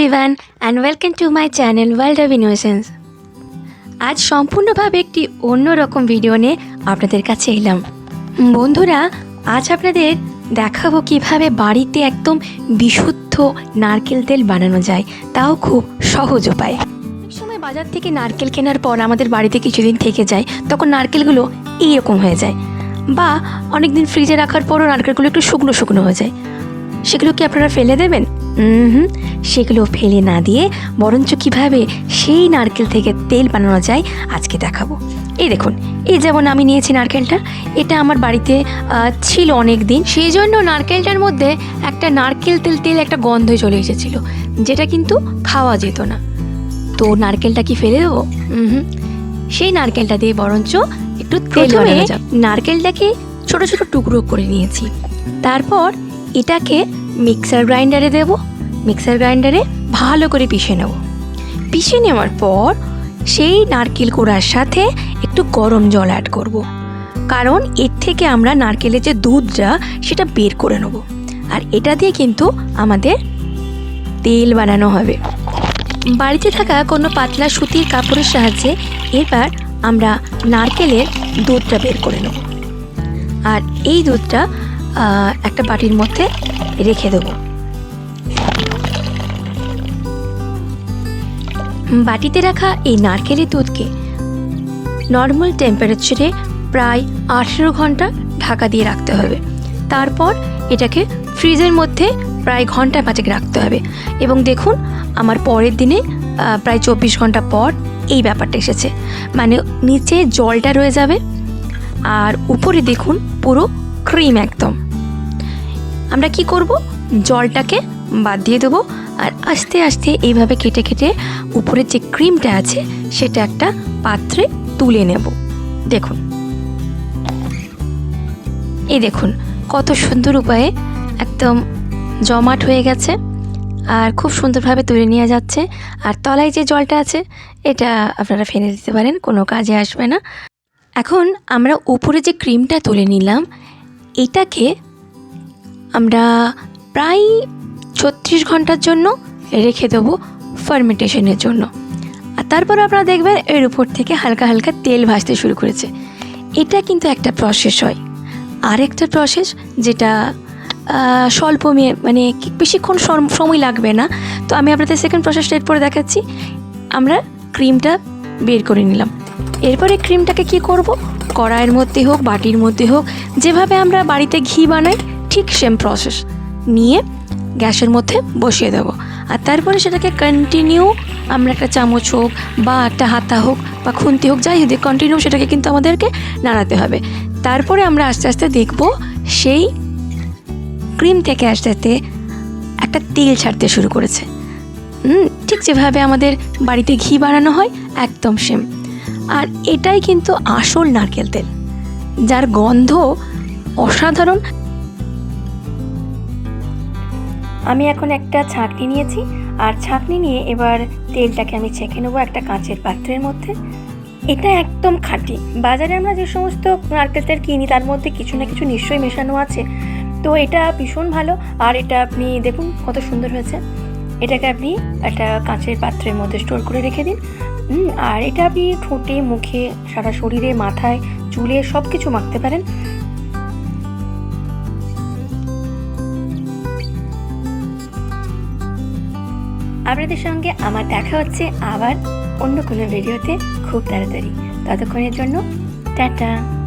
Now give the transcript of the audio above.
Everyone and welcome to my channel world of innocence আজ সম্পূর্ণভাবে একটি অন্যরকম ভিডিও নিয়ে আপনাদের কাছে এলাম। বন্ধুরা, আজ আপনাদের দেখাবো কীভাবে বাড়িতে একদম বিশুদ্ধ নারকেল তেল বানানো যায়। তাও খুব সহজ উপায়। অনেক সময় বাজার থেকে নারকেল কেনার পর আমাদের বাড়িতে কিছুদিন থেকে যায়, তখন নারকেলগুলো এইরকম হয়ে যায়। বা অনেক দিন ফ্রিজে রাখার পরও নারকেলগুলো একটু শুকনো শুকনো হয়ে যায়। সেগুলো কি আপনারা ফেলে দেবেন? হুম। সেগুলো ফেলে না দিয়ে বরঞ্চ কীভাবে সেই নারকেল থেকে তেল বানানো যায় আজকে দেখাবো। এই দেখুন এই যেমন আমি নিয়েছি নারকেলটা এটা আমার বাড়িতে ছিল অনেক দিন সেই জন্য নারকেলটার মধ্যে একটা নারকেল তেল তেল একটা গন্ধ চলে এসেছিল যেটা কিন্তু খাওয়া যেত না। তো নারকেলটা কি ফেলে দেবো? হুম। সেই নারকেলটা দিয়ে বরঞ্চ একটু তেল বানানো যাক। নারকেলটাকে ছোট ছোট টুকরো করে নিয়েছি। তারপর এটাকে মিক্সার গ্রাইন্ডারে দেব। মিক্সার গ্রাইন্ডারে ভালো করে পিষে নেব। পিষে নেওয়ার পর সেই নারকেল কোড়ার সাথে একটু গরম জল অ্যাড করব। কারণ এর থেকে আমরা নারকেলের যে দুধটা, সেটা বের করে নেব। আর এটা দিয়ে কিন্তু আমাদের তেল বানানো হবে। বাড়িতে থাকা কোনো পাতলা সুতির কাপড়ের সাহায্যে এবার আমরা নারকেলের দুধটা বের করে নেব। আর এই দুধটা একটা বাটির মধ্যে রেখে দেবো। বাটিতে রাখা এই নারকেলের দুধকে নর্মাল টেম্পারেচারে প্রায় আঠেরো ঘণ্টা ঢাকা দিয়ে রাখতে হবে। তারপর এটাকে ফ্রিজের মধ্যে প্রায় ঘণ্টা পাঁচেক রাখতে হবে। এবং দেখুন, আমার পরের দিনে প্রায় চব্বিশ ঘণ্টা পর এই ব্যাপারটা এসেছে। মানে নিচে জলটা রয়ে যাবে আর উপরে দেখুন, পুরো ক্রিম একদম। আমরা কি করব? জলটাকে বাদ দিয়ে দেবো। আর আস্তে আস্তে এইভাবে কেটে কেটে উপরের যে ক্রিমটা আছে, সেটা একটা পাত্রে তুলে নেব। দেখুন। এই দেখুন, কত সুন্দর উপায়ে একদম জমাট হয়ে গেছে আর খুব সুন্দরভাবে তুলে নিয়ে যাচ্ছে। আর তলায় যে জলটা আছে, এটা আপনারা ফেলে দিতে পারেন, কোনো কাজে আসবে না। এখন আমরা উপরে যে ক্রিমটা তুলে নিলাম, এটাকে আমরা প্রায় ছত্রিশ ঘণ্টার জন্য রেখে দেবো ফার্মেন্টেশনের জন্য। আর তারপর আপনারা দেখবেন এর উপর থেকে হালকা হালকা তেল ভাসতে শুরু করেছে। এটা কিন্তু একটা প্রসেস হয়। আরেকটা প্রসেস যেটা স্বল্প মেয়ে মানে বেশিক্ষণ সময় লাগবে না। তো আমি আপনাদের সেকেন্ড প্রসেসটা এরপরে দেখাচ্ছি। আমরা ক্রিমটা বের করে নিলাম। এরপরে ক্রিমটাকে কি করব? কড়াইয়ের মধ্যে হোক, বাটির মধ্যে হোক, যেভাবে আমরা বাড়িতে ঘি বানাই, ঠিক সেম প্রসেস নিয়ে গ্যাসের মধ্যে বসিয়ে দেবো। আর তারপরে সেটাকে কন্টিনিউ আমরা একটা চামচ হোক বা একটা হাতা হোক বা খুন্তি হোক, যাই হোক কন্টিনিউ সেটাকে কিন্তু আমাদেরকে নাড়াতে হবে। তারপরে আমরা আস্তে আস্তে দেখব সেই ক্রিম থেকে আস্তে আস্তে একটা তেল ছাড়তে শুরু করেছে। ঠিক যেভাবে আমাদের বাড়িতে ঘি বানানো হয়, একদম সেম আর এটাই কিন্তু আসল নারকেল তেল, যার গন্ধ অসাধারণ আমি এখন একটা ছাঁকনি নিয়েছি, আর ছাঁকনি নিয়ে এবার তেলটাকে আমি ছেঁকে নেব একটা কাঁচের পাত্রের মধ্যে। এটা একদম খাঁটি। বাজারে আমরা যে সমস্ত নারকেল তেল কিনি, তার মধ্যে কিছু না কিছু নিশ্চয়ই মেশানো আছে। তো এটা ভীষণ ভালো। আর এটা আপনি দেখুন কত সুন্দর হয়েছে। এটাকে আপনি একটা কাঁচের পাত্রের মধ্যে স্টোর করে রেখে দিন। আর এটা আপনি ঠোঁটে, মুখে, সারা শরীরে, মাথায়, চুলে সব কিছু মাখতে পারেন। আপনাদের সঙ্গে আমার দেখা হচ্ছে আবার অন্য কোনো ভিডিওতে খুব তাড়াতাড়ি। ততক্ষণের জন্য টাটা।